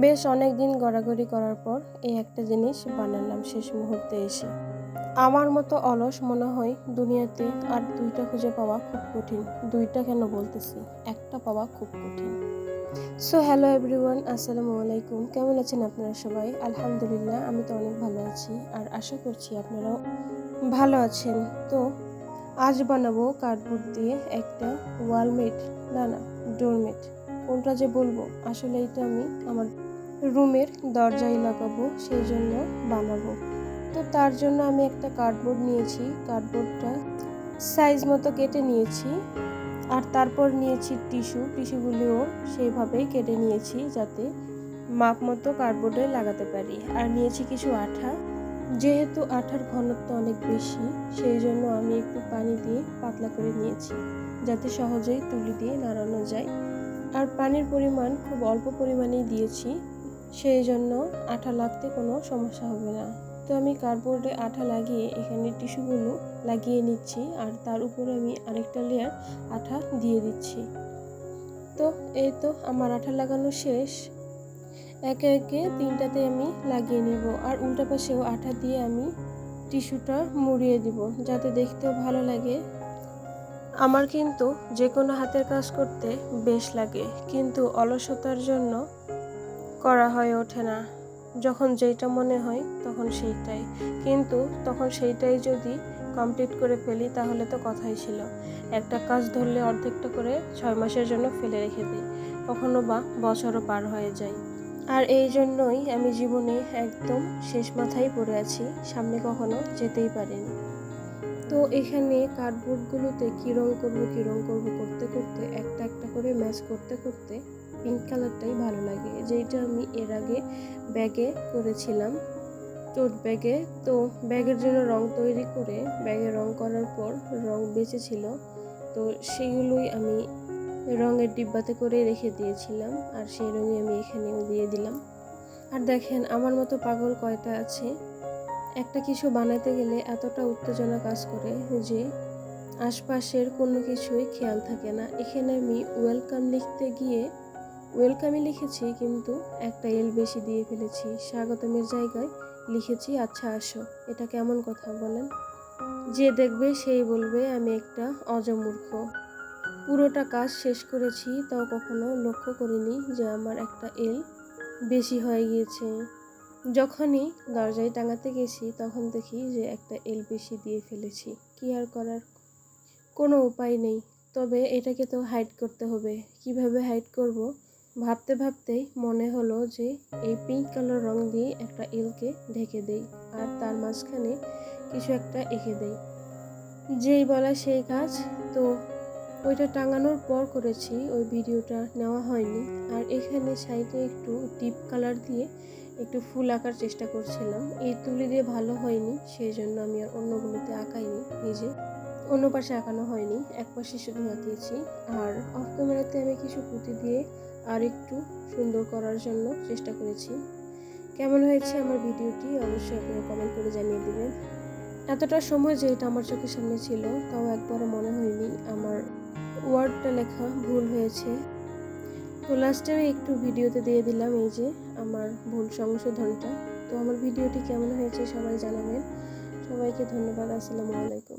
বেশ অনেক দিন গড়াগড়ি করার পর এই একটা জিনিস বানালাম শেষ মুহূর্তে এসে। আমার মতো অলস মনে হয় দুনিয়াতে আর দুইটা খুঁজে পাওয়া খুব কঠিন। দুইটা কেন বলতেছি? একটা পাওয়া খুব কঠিন। সো হ্যালো এভরিওয়ান আসসালামু আলাইকুম। কেমন আছেন আপনারা সবাই? আলহামদুলিল্লাহ, আমি তো অনেক ভালো আছি আর আশা করছি আপনারাও ভালো আছেন। তো, আজ বানাবো কার্ডবোর্ড দিয়ে একটা ওয়ালমেট, না না, ডোরমেট। কোনটা যে বলব? আসলে এটা আমি আমার রুমের দরজায় লাগাবো, সেই জন্য বানাবো। তো তার জন্য আমি একটা কার্ডবোর্ড নিয়েছি। কার্ডবোর্ডটা সাইজ মতো কেটে নিয়েছি আর তারপর নিয়েছি টিস্যু টিস্যুগুলিও সেইভাবেই কেটে নিয়েছি যাতে মাপ মতো কার্ডবোর্ডে লাগাতে পারি। আর নিয়েছি কিছু আঠা। যেহেতু আঠার ঘনত্ব অনেক বেশি, সেই জন্য আমি একটু পানি দিয়ে পাতলা করে নিয়েছি। যাতে সহজেই তুলি দিয়ে নাড়ানো যায়। আর পানির পরিমাণ খুব অল্প পরিমাণেই দিয়েছি, সেই জন্য আঠা লাগতে কোনো সমস্যা হবে না। তো আমি কার্ডবোর্ডে আঠা লাগিয়ে এখানে টিস্যুগুলো লাগিয়ে নিচ্ছি আর তার উপরে আমি আরেকটা লেয়ার আঠা দিয়ে দিচ্ছি। তো এই তো আমার আঠা লাগানো শেষ। একে একে তিনটাতে আমি লাগিয়ে নিব আর উল্টা পাশেও আঠা দিয়ে আমি টিস্যুটা মুড়িয়ে দিব, যাতে দেখতেও ভালো লাগে। আমার কিন্তু যে কোনো হাতের কাজ করতে বেশ লাগে, কিন্তু অলসতার জন্য করা হয়ে ওঠে না। যখন যেটা মনে হয় তখন সেইটাই, কিন্তু তখন সেইটাই যদি কমপ্লিট করে ফেলি তাহলে তো কথাই ছিল। একটা কাজ ধরলে অর্ধেকটা করে ছয় মাসের জন্য ফেলে রেখে দিই, কখনো বা বছরও পার হয়ে যায়। আর এই জন্যই আমি জীবনে একদম শেষ মাথায় পড়ে আছি, সামনে কখনো যেতেই পারিনি। তো এখানে কার্ডবোর্ডগুলোতে কী রং করব কী রং করব করতে করতে, একটা একটা করে ম্যাচ করতে করতে পিঙ্ক কালারটাই ভালো লাগে। যেটা আমি এর আগে ব্যাগে করেছিলাম টোট ব্যাগে তো ব্যাগের জন্য রং তৈরি করে ব্যাগে রং করার পর রং বেঁচেছিল। তো সেগুলোই আমি রঙের ডিব্বাতে করে রেখে দিয়েছিলাম আর সেই রঙই আমি এখানেও দিয়ে দিলাম। আর দেখেন, আমার মতো পাগল কয়টা আছে? একটা কিছু বানাতে গেলে এতটা উত্তেজনা কাজ করে যে আশপাশের কোনো কিছুই খেয়াল থাকে না। এখানে আমি ওয়েলকাম লিখতে গিয়ে, ওয়েলকামই লিখেছি কিন্তু একটা এল বেশি দিয়ে ফেলেছি। স্বাগতমের জায়গায় লিখেছি আচ্ছা আসো। এটা কেমন কথা বলেন? যে দেখবে সেই বলবে, আমি একটা অজমূর্খ। পুরোটা কাজ শেষ করেছি, তাও কখনো লক্ষ্য করিনি যে আমার একটা এল বেশি হয়ে গিয়েছে। যখনই দরজায় টাঙাতে গেছি, তখন দেখি যে একটা এল বেশি দিয়ে ফেলেছি। কি আর করার? কোনো উপায় নেই। তবে এটাকে তো হাইড করতে হবে। কীভাবে হাইড করব? ভাবতে ভাবতেই মনে হলো যে এই পিঙ্ক কালার রং দিয়ে একটা এলকে ঢেকে দেই আর তার মাঝখানে কিছু একটা এঁকে দেই। যেই বলা সেই কাজ। তো ওইটা টাঙানোর পর করেছি। ওই ভিডিওটা নেওয়া হয়নি। আর এখানে সাইডে একটু ডিপ কালার দিয়ে একটু ফুল আঁকার চেষ্টা করছিলাম। এই তুলি দিয়ে ভালো হয়নি সেই জন্য আমি আর অন্যগুলোতে আঁকাইনি নিজে অন্য পাশে আঁকানো হয়নি, এক পাশে শুধু আঁকিয়েছি আর অফ ক্যামেরাতে আমি কিছু পুঁতি দিয়ে আর একটু সুন্দর করার জন্য চেষ্টা করেছি। কেমন হয়েছে আমার ভিডিওটি অবশ্যই আপনারা কমেন্ট করে জানিয়ে দেবেন। এতটা সময় যে এটা আমার চোখের সামনে ছিল, তাও একবারও মনে হয়নি আমার ওয়ার্ডটা লেখা ভুল হয়েছে। তো লাস্টে একটু ভিডিওতে দিয়ে দিলাম এই যে আমার ভুল সংশোধনটা। তো আমার ভিডিওটি কেমন হয়েছে সবাই জানাবেন। সবাইকে ধন্যবাদ, আসসালামু আলাইকুম।